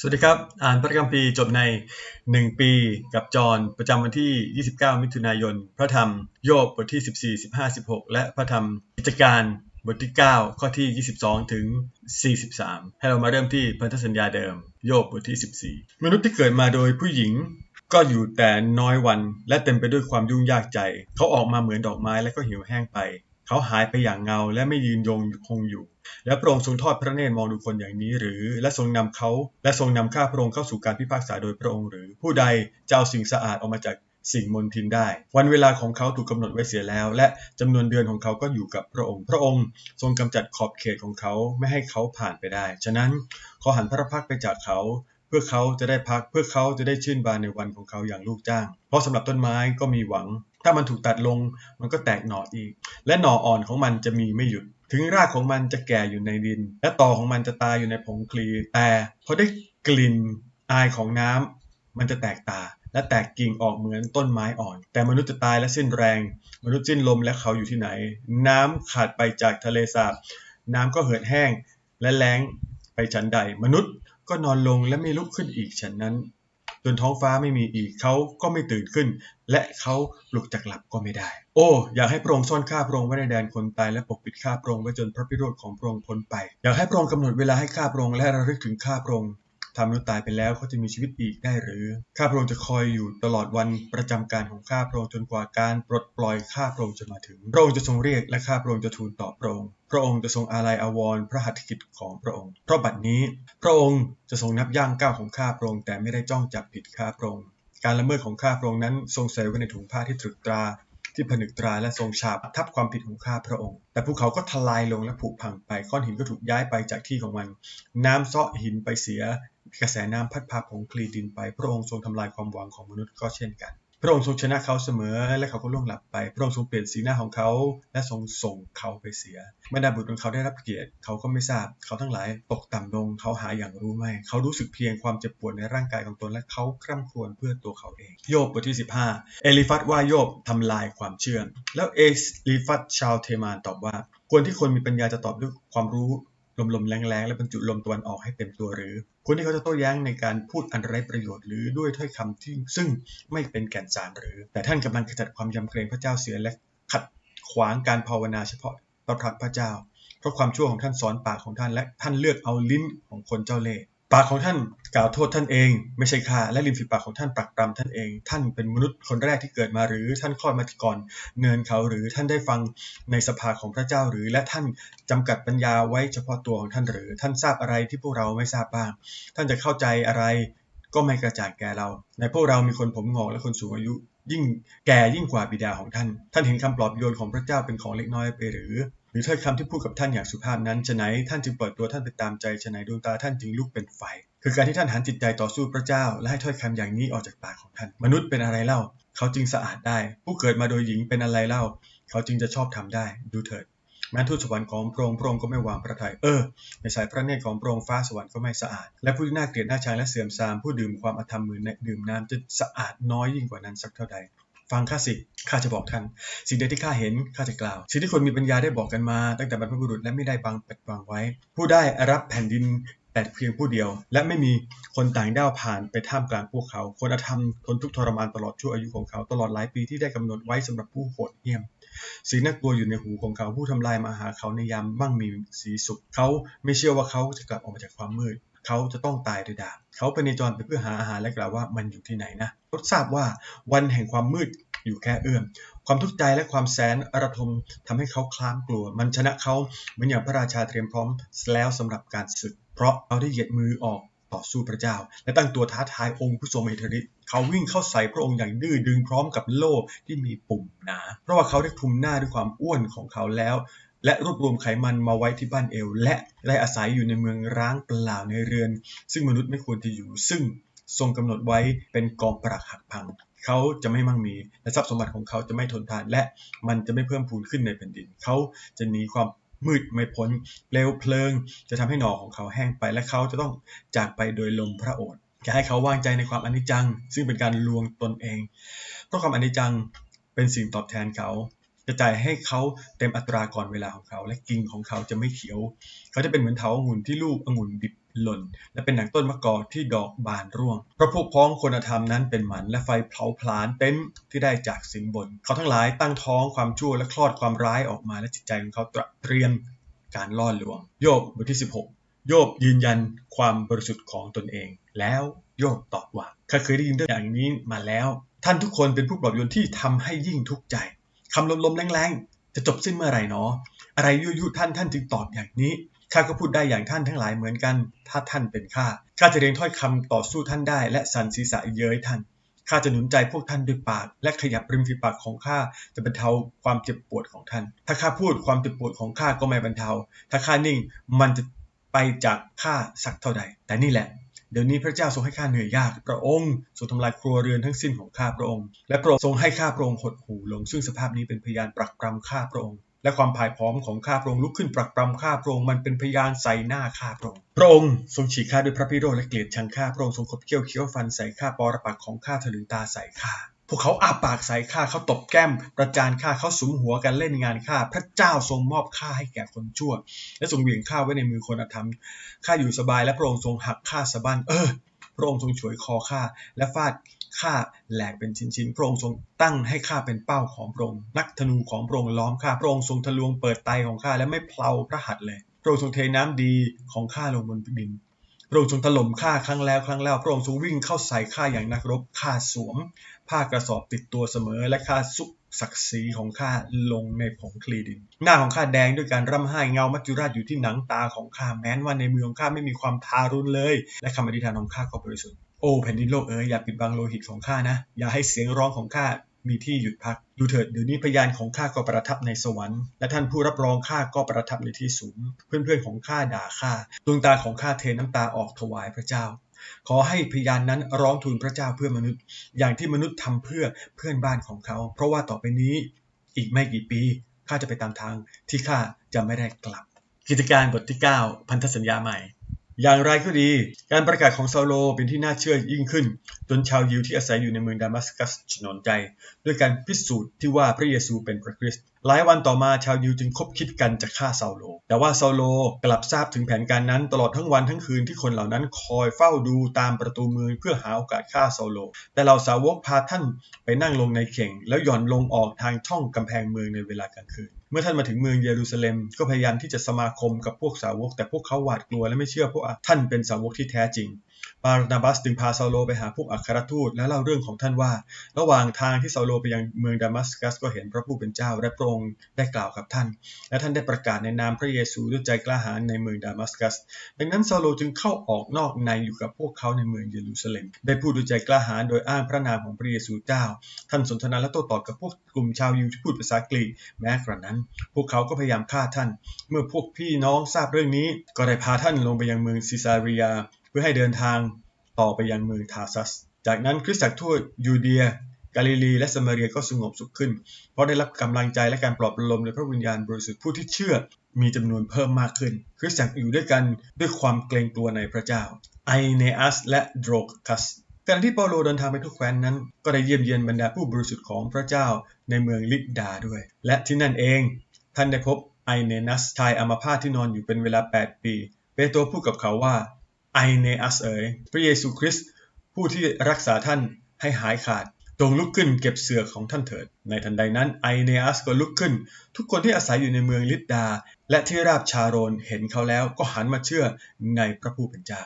สวัสดีครับ อ่านพระคัมภีร์จบใน 1 ปีกับจอห์นประจำวันที่ 29 มิถุนายน พระธรรมโยบบทที่ 14 15 16 และพระธรรมกิจการบทที่ 9 ข้อที่ 22 ถึง 43 ให้เรามาเริ่มที่พันธสัญญาเดิม โยบบทที่ 14 มนุษย์ที่เกิดมาโดยผู้หญิงก็อยู่แต่น้อยวันและเต็มไปด้วยความยุ่งยากใจ เขาออกมาเหมือนดอกไม้และก็เหี่ยวแห้งไป เขาหายไปอย่างเงาและไม่ยืนยงคงอยู่ และพระองค์ทรงทอดพระเนตรมองดูคนอย่างนี้หรือ และทรงนำเขา และทรงนำข้าพระองค์เข้าสู่การพิพากษาโดยพระองค์หรือ ผู้ใดจะเอาสิ่งสะอาดออกมาจากสิ่งมลทินได้ วันเวลาของเขาถูกกำหนดไว้เสียแล้ว และจำนวนเดือนของเขาก็อยู่กับพระองค์ พระองค์ทรงกำจัดขอบเขตของเขาไม่ให้เขาผ่านไปได้ ฉะนั้นขอหันพระพักไปจากเขา เพื่อเขาจะได้พักเพื่อเขาจะได้ชื่นบานในวันของเขาอย่างลูกจ้าง เพราะสำหรับต้นไม้ก็มีหวัง ถ้ามันถูกตัดลงมันก็แตกหน่ออีก และหน่ออ่อนของมันจะมีไม่หยุด ถึงรากของมันจะแก่อยู่ในดิน และตอของมันจะตายอยู่ในผงคลี แต่พอได้กลิ่นอายของน้ำมันจะแตกตาและแตกกิ่งออกเหมือนต้นไม้อ่อน แต่มนุษย์จะตายและสิ้นแรง มนุษย์สิ้นลมและเขาอยู่ที่ไหน น้ำขาดไปจากทะเลสาบน้ำก็เหือดแห้งและแล้งไปฉันใด มนุษย์ ก็นอนลงและไม่ลุกขึ้นอีกฉันนั้น จนท้องฟ้าไม่มีอีกเขาก็ไม่ตื่นขึ้น และเขาปลุกจากหลับก็ไม่ได้ โอ้ อยากให้พระองค์ซ่อนข้าพระองค์ไว้ในแดนคนตายและปกปิดข้าพระองค์ไว้จนพระพิโรธของพระองค์พ้นไป อยากให้พระองค์กำหนดเวลาให้ข้าพระองค์และระลึกถึงข้าพระองค์ ทำมนุษย์ตายไปแล้วเขาจะมีชีวิตอีกได้หรือ ข้าพระองค์จะคอยอยู่ตลอดวันประจำการของข้าพระองค์จนกว่าการปลดปล่อยข้าพระองค์จะมาถึง พระองค์จะทรงเรียกและข้าพระองค์จะทูลตอบพระองค์พระองค์จะทรงอาลัยอาวรณ์พระหัตถกิจของพระองค์ เพราะบัดนี้ พระองค์จะทรงนับย่างก้าวของข้าพระองค์แต่ไม่ได้จ้องจับผิดข้าพระองค์ การละเมิดของข้าพระองค์นั้นทรงใส่ไว้ในถุงผ้าที่ตรึกตราที่ผนึกตราและทรงฉาบทับความผิดของข้าพระองค์ แต่ภูเขาก็ทลายลงและผุพังไป ก้อนหินก็ถูกย้ายไปจากที่ของมัน น้ำเซาะหินไปเสีย กระแสน้ำพัดพาผงคลีดินไป พระองค์ทรงทำลายความหวังของมนุษย์ก็เช่นกัน พระองค์ทรงชนะเขาเสมอ และเขาก็ล่วงหลับไป พระองค์ทรงเปลี่ยนสีหน้าของเขา และทรงส่งเขาไปเสียบรรดาบุตรของเขาได้รับเกียรติ เขาก็ไม่ทราบ เขาทั้งหลายตกต่ำลง เขาหาอย่างรู้ไม่ เขารู้สึกเพียงความเจ็บปวดในร่างกายของตน และเขาคร่ำครวญเพื่อตัวเขาเอง โยบบทที่ 15 เอลิฟัตว่าโยบทำลายความเชื่อ แล้วเอลิฟัตชาวเทมานตอบว่าควรที่คนมีปัญญาจะตอบด้วยความรู้ ลมๆแรงๆ และบรรจุลมตะวันออกให้เต็มตัวหรือคนที่เขาจะโต้แย้งในการพูดอันไร้ประโยชน์หรือด้วยถ้อยคำที่ซึ่งไม่เป็นแก่นสารหรือ แต่ท่านกำลังขจัดความยำเกรงพระเจ้าเสียและขัดขวางการภาวนาเฉพาะประพระพระเจ้า เพราะความชั่วของท่านสอนปากของท่านและท่านเลือกเอาลิ้นของคนเจ้าเล่ห์ ปากของท่านกล่าวโทษท่านเอง ไม่ใช่ข้าและริมฝีปากของท่านปรักปรำท่านเอง ท่านเป็นมนุษย์คนแรกที่เกิดมาหรือท่านคลอดมาก่อนเนินเขาหรือท่านได้ฟังในสภาของพระเจ้าหรือ และท่านจำกัดปัญญาไว้เฉพาะตัวของท่านหรือ ท่านทราบอะไรที่พวกเราไม่ทราบบ้าง ท่านจะเข้าใจอะไรก็ไม่กระจ่างแก่เรา ในพวกเรามีคนผมงอกและคนสูงอายุ ยิ่งแก่ยิ่งกว่าบิดาของท่าน ท่านเห็นคำปลอบโยนของพระเจ้าเป็นของเล็กน้อยไปหรือ รือถ้อยคำที่พูดกับท่านอย่างสุภาพนั้นฉะไหนท่านจึงปล่อยตัวท่านไปตามใจฉะไหนดวงตาท่านจึงลุกเป็นไฟ คือการที่ท่านหันจิตใจต่อสู้พระเจ้า และให้ถ้อยคำอย่างนี้ออกจากปากของท่าน มนุษย์เป็นอะไรเล่า เขาจึงสะอาดได้ ผู้เกิดมาโดยหญิงเป็นอะไรเล่า เขาจึงจะชอบทำได้ดูเถิดแม้ทูตสวรรค์ของพระองค์พระองค์ก็ไม่วางพระทยัยเออในสายพระเนตรของพระองค์ฟ้าสวรรค์ก็ไม่สะอาด และผู้ที่น่าเกลียดน่าชังและเสื่อมทรามผู้ดื่มความอธรรมมือในดื่มน้ำจะสะอาดน้อยยิ่งกว่านั้นสักเท่าใด ฟังข้าสิข้าจะบอกท่านสิ่งใดที่ข้าเห็นข้าจะกล่าว สิ่งที่คนมีปัญญาได้บอกกันมา ตั้งแต่บรรพบุรุษและไม่ได้บังปิดบังไว้ ผู้ได้รับแผ่นดินแต่เพียงผู้เดียว และไม่มีคนต่างด้าวผ่านไปท่ามกลางพวกเขา คนอธรรมทนทุกข์ทรมานตลอดชั่วอายุของเขาตลอดหลายปีที่ได้กำหนดไว้สำหรับผู้โหดเหี้ยมสีน่ากลัวอยู่ในหูของเขาผู้ทำลายมาหาเขาในยามมั่งมีสีสุขเขาไม่เชื่อว่าเขาจะกลับออกมาจากความมืด เขาจะต้องตายด้วยดาบเขาไปในจรไปเพื่อหาอาหารและกล่าวว่ามันอยู่ที่ไหนนะเขาทราบว่าวันแห่งความมืดอยู่แค่เอื้อมความทุกข์ใจและความแสนอระทมทำให้เขาคลามกลัว มันชนะเขาเหมือนอย่างพระราชาเตรียมพร้อมแล้วสำหรับการศึก เพราะเขาได้เหยียดมือออกต่อสู้พระเจ้า และตั้งตัวท้าทายองค์ผู้ทรงอิทธิฤทธิ์เขาวิ่งเข้าใส่พระองค์อย่างดื้อดึงพร้อมกับโล่ที่มีปุ่มหนา เพราะว่าเขาได้คลุมหน้าด้วยความอ้วนของเขาแล้ว และรวบรวมไขมันมาไว้ที่บ้านเอว และได้อาศัยอยู่ในเมืองร้างเปล่าในเรือน ซึ่งมนุษย์ไม่ควรจะอยู่ ซึ่งทรงกำหนดไว้เป็นกองปรักหักพัง เขาจะไม่มั่งมี และทรัพย์สมบัติของเขาจะไม่ทนทาน และมันจะไม่เพิ่มพูนขึ้นในแผ่นดิน เขาจะหนีความมืดไม่พ้นเปลวเพลิง จะทำให้หน่อของเขาแห้งไป และเขาจะต้องจากไปโดยลมพระโอษฐ์อย่าให้เขาวางใจในความอนิจจัง ซึ่งเป็นการลวงตนเองเพราะความอนิจจังเป็นสิ่งตอบแทนเขา จะจ่ายให้เขาเต็มอัตราก่อนเวลาของเขา และกิ่งของเขาจะไม่เขียว เขาจะเป็นเหมือนเถาองุ่นที่ลูกองุ่นดิบหล่น และเป็นหนังต้นมะกอกที่ดอกบานร่วง เพราะพวกพ้องคนธรรมนั้นเป็นหมันและไฟเผาผลาญเต็มที่ได้จากสินบน เขาทั้งหลายตั้งท้องความชั่วและคลอดความร้ายออกมาและจิตใจของเขาตรเตรียมการล่อลวง โยบบทที่ 16 โยบยืนยันความบริสุทธิ์ของตนเอง แล้วโยบตอบว่าข้าเคยได้ยินเรื่องอย่างนี้มาแล้ว ท่านทุกคนเป็นผู้ปลอบโยนที่ทำให้ยิ่งทุกข์ใจ คำลมๆแรงๆ จะจบสิ้นเมื่อไหร่เนาะอะไรยุยุท่านท่านจึงตอบอย่างนี้ ข้าก็พูดได้อย่างท่านทั้งหลายเหมือนกัน ถ้าท่านเป็นข้า ข้าจะเรียงถ้อยคำต่อสู้ท่านได้ และสันศีรษะเย้ยท่าน ข้าจะหนุนใจพวกท่านด้วยปาก และขยับริมฝีปากของข้าจะบรรเทาความเจ็บปวดของท่าน ถ้าข้าพูดความเจ็บปวดของข้าก็ไม่บรรเทา ถ้าข้านิ่งมันจะไปจากข้าสักเท่าใด แต่นี่แหละ เดี๋ยวนี้พระเจ้าทรงให้ข้าเหนื่อยยากพระองค์ทรงทำลายครัวเรือนทั้งสิ้นของข้าพระองค์ และพระองค์ทรงให้ข้าพระองค์หดหู่ลง ซึ่งสภาพนี้เป็นพยานปรักปรำข้าพระองค์และความพ่ายพร้อมของข้าพระองค์ลุกขึ้นปรักปรำข้าพระองค์มันเป็นพยานใส่หน้าข้าพระองค์พระองค์ทรงฉีกข้าด้วยพระพิโรธและเกลียดชังข้าพระองค์ทรงขบเคี้ยวเคี้ยวฟันใส่ข้าปอระปักของข้าถลึงตาใส่ข้า พวกเขาอาปากใส่ข้าเขาตบแก้ม ประจานข้าเขาสุมหัวกันเล่นงานข้าพระเจ้าทรงมอบข้าให้แก่คนชั่ว และทรงเหวี่ยงข้าไว้ในมือคนอธรรมข้าอยู่สบายและพระองค์ทรงหักข้าสะบั้นเออพระองค์ทรงฉวยคอข้าและฟาดข้าแหลกเป็นชิ้นๆ พระองค์ทรงตั้งให้ข้าเป็นเป้าของพระองค์นักธนูของพระองค์ล้อมข้าพระองค์ทรงทะลวงเปิดไตของข้าและไม่เพลาพระหัตถ์เลย พระองค์ทรงเทน้ำดีของข้าลงบนดิน พระองค์ทรงถล่มข้าครั้งแล้วครั้งแล้วพระองค์ทรงวิ่งเข้าใส่ข้าอย่างนักรบข้าสวม ผ้ากระสอบติดตัวเสมอและข้าซุกศักดิ์ศรีของข้าลงในผงคลีดิน หน้าของข้าแดงด้วยการร่ำไห้เงามัจจุราชอยู่ที่หนังตาของข้าแม้นว่าในมือของข้าไม่มีความทารุณเลย และคำอธิษฐานของข้าก็บริสุทธิ์โอ้แผ่นดินโลกเอ๋ยอย่าปิดบังโลหิตของข้านะ อย่าให้เสียงร้องของข้ามีที่หยุดพัก ดูเถิดเดี๋ยวนี้พยานของข้าก็ประทับในสวรรค์ และท่านผู้รับรองข้าก็ประทับในที่สูง เพื่อนๆของข้าด่าข้าดวงตาของข้าเทน้ำตาออกถวายพระเจ้า ขอให้พยานนั้นร้องทูลพระเจ้าเพื่อมนุษย์ อย่างที่มนุษย์ทำเพื่อเพื่อนบ้านของเขา เพราะว่าต่อไปนี้อีกไม่กี่ปีข้าจะไปตามทางที่ข้าจะไม่ได้กลับ กิจการบทที่ 9 พันธสัญญาใหม่ อย่างไรก็ดี การประกาศของซาโลเป็นที่น่าเชื่อยิ่งขึ้น จนชาวยิวที่อาศัยอยู่ในเมืองดามัสกัสฉนนใจ ด้วยการพิสูจน์ที่ว่าพระเยซูเป็นพระคริสต์หลายวันต่อมาชาวยิวจึงคบคิดกันจะฆ่าซาโล แต่ว่าซาโลกลับทราบถึงแผนการนั้นตลอดทั้งวันทั้งคืนที่คนเหล่านั้นคอยเฝ้าดูตามประตูเมืองเพื่อหาโอกาสฆ่าซาโล แต่เหล่าสาวกพาท่านไปนั่งลงในเข่ง แล้วหย่อนลงออกทางช่องกำแพงเมืองในเวลากลางคืน เมื่อท่านมาถึงเมืองเยรูซาเล็ม ก็พยายามที่จะสมาคมกับพวกสาวก แต่พวกเขาหวาดกลัวและไม่เชื่อพวกท่านเป็นสาวกที่แท้จริง บาร์นาบัสจึงพาซาโลไปหาพวกอัครทูตและเล่าเรื่องของท่านว่า ระหว่างทางที่ซาโลไปยังเมืองดามัสกัสก็เห็นพระผู้เป็นเจ้าและพระองค์ได้กล่าวกับท่าน และท่านได้ประกาศในนามพระเยซูด้วยใจกล้าหาญในเมืองดามัสกัส ดังนั้นซาโลจึงเข้าออกนอกในอยู่กับพวกเขาในเมืองเยรูซาเล็ม ได้พูดด้วยใจกล้าหาญโดยอ้างพระนามของพระเยซูเจ้า ท่านสนทนาและโต้ตอบกับพวกกลุ่มชาวยิวที่พูดภาษากรีกแม้กระนั้น พวกเขาก็พยายามฆ่าท่าน เมื่อพวกพี่น้องทราบเรื่องนี้ก็ได้พาท่านลงไปยังเมืองซิซาริยาเพื่อให้เดินทางต่อไปยังเมืองทาซัส จากนั้นคริสตจักรทั่วยูเดีย กาลิลี และสมาเรียก็สงบสุขขึ้น เพราะได้รับกำลังใจและการปลอบประโลมในพระวิญญาณบริสุทธิ์ผู้ที่เชื่อมีจำนวนเพิ่มมากขึ้น คริสตจักรอยู่ด้วยกันด้วยความเกรงกลัวในพระเจ้า ไอเนอัสและโดรคัสขณะที่เปาโลเดินทางไปทุกแคว้นนั้น ก็ได้เยี่ยมเยียนบรรดาผู้บริสุทธิ์ของพระเจ้าในเมืองลิดดาด้วย และที่นั่นเอง ท่านได้พบไอเนนัสชายอัมพาตที่นอนอยู่เป็นเวลา 8 ปี เปโตรพูดกับเขาว่า ไอเนอัสเอ๋ยพระเยซูคริสต์ผู้ที่รักษาท่านให้หายขาดจงลุกขึ้นเก็บเสือของท่านเถิด ในทันใดนั้นไอเนอัสก็ลุกขึ้น ทุกคนที่อาศัยอยู่ในเมืองลิดดา และที่ราบชาโรนเห็นเขาแล้วก็หันมาเชื่อในพระผู้เป็นเจ้า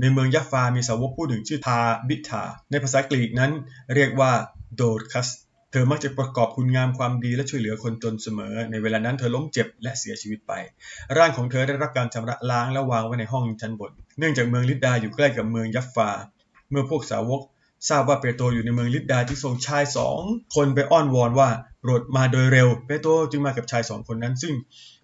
ในเมืองยัฟฟามีสาวกผู้หนึ่งชื่อทาบิทา ในภาษากรีกนั้นเรียกว่าโดดคัส เธอมักจะประกอบคุณงามความดีและช่วยเหลือคนจนเสมอ ในเวลานั้นเธอล้มเจ็บและเสียชีวิตไป ร่างของเธอได้รับการชำระล้างและวางไว้ในห้องชั้นบน เนื่องจากเมืองลิดดาอยู่ใกล้กับเมืองยัฟฟา เมื่อพวกสาวกทราบว่าเปโตรอยู่ในเมืองลิดดาที่ส่งชายสองคนไปอ้อนวอนว่าโปรดมาโดยเร็ว เปโตรจึงมากับชายสองคนนั้น ซึ่ง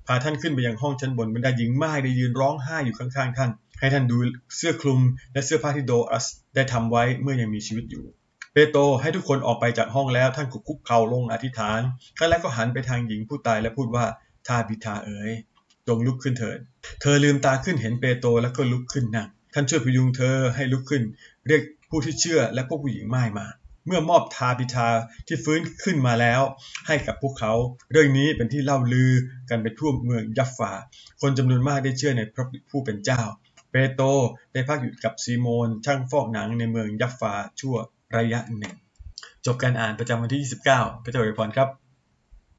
พาท่านขึ้นไปยังห้องชั้นบนบรรดาหญิงม่ายได้ยืนร้องไห้อยู่ข้างๆท่าน ให้ท่านดูเสื้อคลุมและเสื้อผ้าที่โดอัสได้ทำไว้เมื่อยังมีชีวิตอยู่ เปโตรให้ทุกคนออกไปจากห้องแล้วท่านก็คุกเข่าลงอธิษฐานครั้งแรกก็หันไปทางหญิงผู้ตายและพูดว่าทาบิทาเอ๋ยจงลุกขึ้นเถิด เธอลืมตาขึ้นเห็นเปโตรแล้วก็ลุกขึ้นนั่งท่านช่วยพยุงเธอให้ลุกขึ้น เรียกผู้ที่เชื่อและพวกผู้หญิงไม่มา เมื่อมอบทาบิทาที่ฟื้นขึ้นมาแล้ว ให้กับพวกเขา เรื่องนี้เป็นที่เล่าลือกันไปทั่วเมืองยัฟฟา คนจำนวนมากได้เชื่อในพระผู้เป็นเจ้า เปโตรได้พักอยู่กับซีโมนช่างฟอกหนังในเมืองยัฟฟาชั่ว ระยะหนึ่งจบการอ่านประจำวันที่ 29 พระเจ้าอวยพรครับ